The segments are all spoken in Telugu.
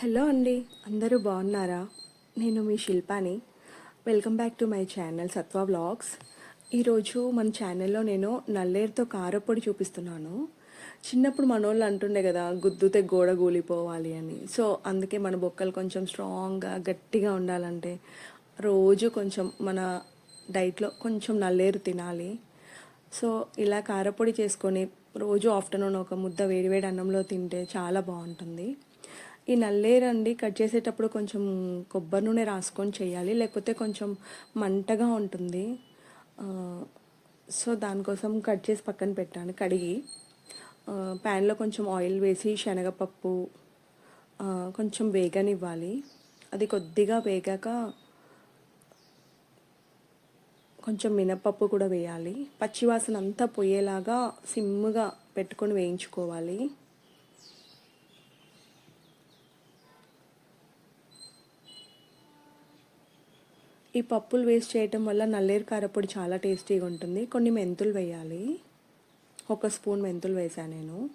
హలో అండి అందరూ బాగున్నారా? నేను మీ శిల్పాని. Welcome back to my channel Satva vlogs. ఈరోజు మన ఛానల్లో నేను నల్లేరుతో కారపొడి చూపిస్తున్నాను. చిన్నప్పుడు మనోళ్ళు అంటుండే కదా గుద్దుతే గోడ కూలిపోవాలి అని. సో అందుకే మన బొక్కలు కొంచెం స్ట్రాంగ్గా గట్టిగా ఉండాలంటే రోజు కొంచెం మన డైట్లో కొంచెం నల్లేరు తినాలి. సో ఇలా కారపొడి చేసుకొని రోజు ఆఫ్టర్నూన్ ఒక ముద్ద వేడివేడి అన్నంలో తింటే చాలా బాగుంటుంది. ఈ నల్లేరండి కట్ చేసేటప్పుడు కొంచెం కొబ్బరి నూనె రాసుకొని చేయాలి. లేకపోతే కొంచెం మంటగా ఉంటుంది. సో దానికోసం కట్ చేసి పక్కన పెట్టాను కడిగి. ప్యాన్లో కొంచెం ఆయిల్ వేసి శనగపప్పు కొంచెం వేగనివ్వాలి. అది కొద్దిగా వేగాక కొంచెం మినపప్పు కూడా వేయాలి. పచ్చివాసన అంతా పోయేలాగా సిమ్గా పెట్టుకొని వేయించుకోవాలి. ఈ పప్పులు వేస్ట్ చేయటం వల్ల నల్లేరు కారపొడి చాలా టేస్టీగా ఉంటుంది. కొన్ని మెంతులు వేయాలి. ఒక స్పూన్ మెంతులు వేసాను నేను.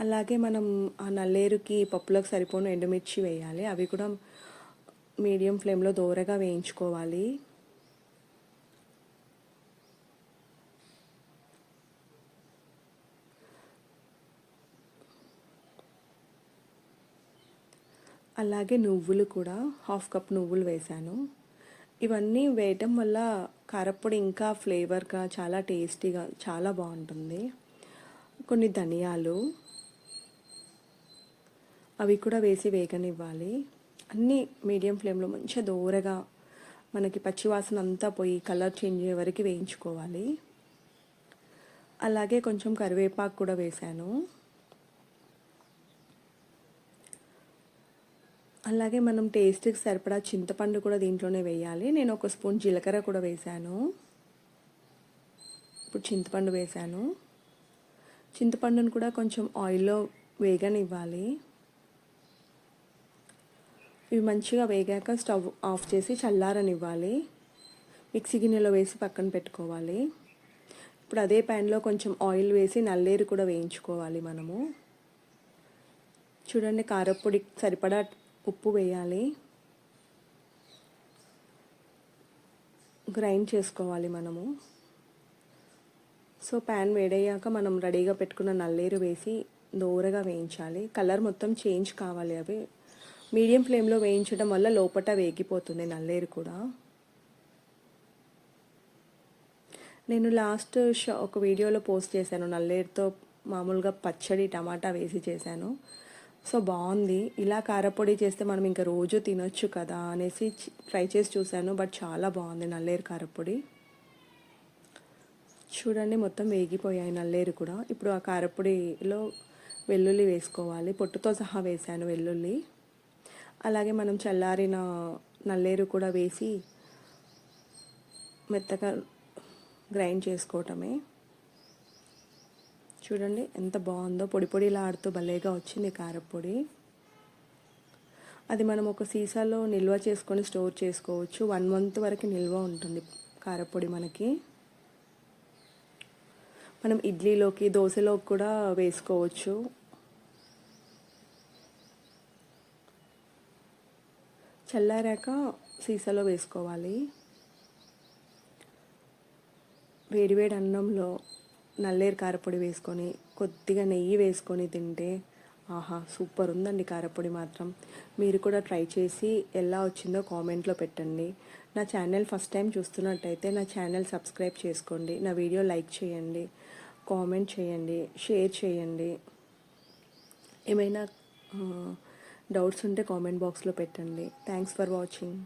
అలాగే మనం ఆ నల్లేరుకి పప్పులకు సరిపోను ఎండుమిర్చి వేయాలి. అవి కూడా మీడియం ఫ్లేమ్లో దోరగా వేయించుకోవాలి. అలాగే నువ్వులు కూడా హాఫ్ కప్ నువ్వులు వేశాను. ఇవన్నీ వేయటం వల్ల కారప్పొడి ఇంకా ఫ్లేవర్గా చాలా టేస్టీగా చాలా బాగుంటుంది. కొన్ని ధనియాలు అవి కూడా వేసి వేగనివ్వాలి. అన్నీ మీడియం ఫ్లేమ్లో మంచిగా దూరగా మనకి పచ్చివాసన అంతా పోయి కలర్ చేంజ్ అయ్యే వరకు వేయించుకోవాలి. అలాగే కొంచెం కరివేపాకు కూడా వేశాను. అలాగే మనం టేస్ట్కి సరిపడా చింతపండు కూడా దీంట్లోనే వేయాలి. నేను ఒక స్పూన్ జీలకర్ర కూడా వేశాను. ఇప్పుడు చింతపండు వేశాను. చింతపండును కూడా కొంచెం ఆయిల్లో వేగనివ్వాలి. ఇవి మంచిగా వేగాక స్టవ్ ఆఫ్ చేసి చల్లారనివ్వాలి. మిక్సీ గిన్నెలో వేసి పక్కన పెట్టుకోవాలి. ఇప్పుడు అదే ప్యాన్లో కొంచెం ఆయిల్ వేసి నల్లేరు కూడా వేయించుకోవాలి మనము. చూడండి కారపొడి సరిపడా ఉప్పు వేయాలి. గ్రైండ్ చేసుకోవాలి మనము. సో ప్యాన్ వేడయ్యాక మనం రెడీగా పెట్టుకున్న నల్లేరు వేసి దోరగా వేయించాలి. కలర్ మొత్తం చేంజ్ కావాలి అవి. మీడియం ఫ్లేమ్లో వేయించడం వల్ల లోపట వేగిపోతుంది నల్లేరు కూడా. నేను లాస్ట్ షో ఒక వీడియోలో పోస్ట్ చేశాను. నల్లేరుతో మామూలుగా పచ్చడి టమాటా వేసి చేశాను. సో బాగుంది. ఇలా కారపొడి చేస్తే మనం ఇంకా రోజు తినొచ్చు కదా అనేసి ట్రై చేసి చూశాను. బట్ చాలా బాగుంది నల్లేరు కారపొడి. చూడండి మొత్తం వేగిపోయాయి నల్లేరు కూడా. ఇప్పుడు ఆ కారపొడిలో వెల్లుల్లి వేసుకోవాలి. పొట్టుతో సహా వేసాను వెల్లుల్లి. అలాగే మనం చల్లారిన నల్లేరు కూడా వేసి మెత్తగా గ్రైండ్ చేసుకోవటమే. చూడండి ఎంత బాగుందో. పొడి పొడిలా ఆడుతూ భలేగా వచ్చింది కారపొడి అది మనం ఒక సీసాలో నిల్వ చేసుకొని స్టోర్ చేసుకోవచ్చు. వన్ మంత్ వరకు నిల్వ ఉంటుంది కారపొడి మనకి. మనం ఇడ్లీలోకి దోశలోకి కూడా వేసుకోవచ్చు. చల్లారాక సీసాలో వేసుకోవాలి. వేడివేడి అన్నంలో నల్లేరు కారపొడి వేసుకొని కొద్దిగా నెయ్యి వేసుకొని తింటే ఆహా సూపర్ ఉందండి కారపొడి మాత్రం. మీరు కూడా ట్రై చేసి ఎలా వచ్చిందో కామెంట్లో పెట్టండి. నా ఛానల్ ఫస్ట్ టైం చూస్తున్నట్టయితే నా ఛానల్ సబ్స్క్రైబ్ చేసుకోండి. నా వీడియో లైక్ చేయండి కామెంట్ చేయండి షేర్ చేయండి. ఏమైనా డౌట్స్ ఉంటే కామెంట్ బాక్స్లో పెట్టండి. Thanks for watching.